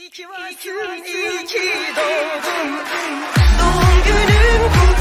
İyi ki varsın, iyi ki doğdun. Doğum günün kutlu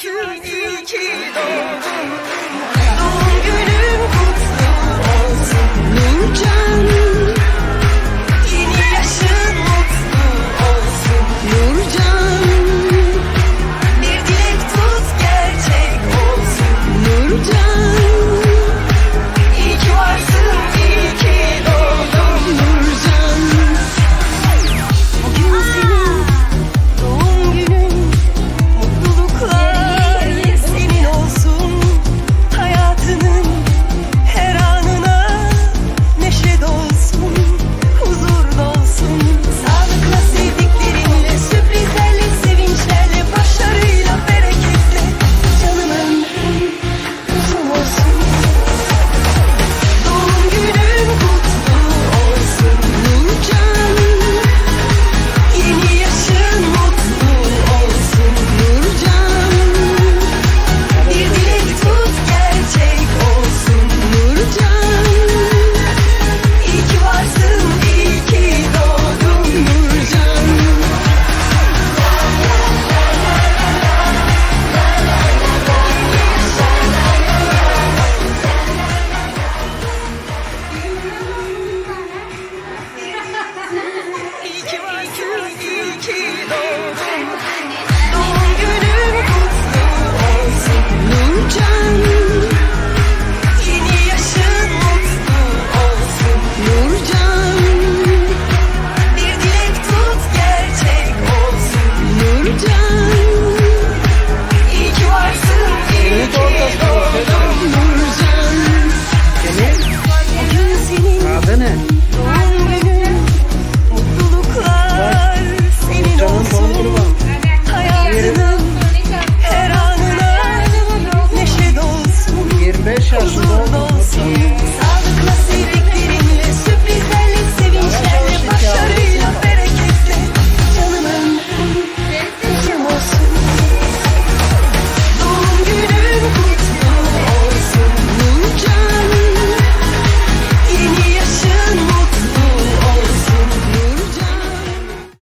qeqego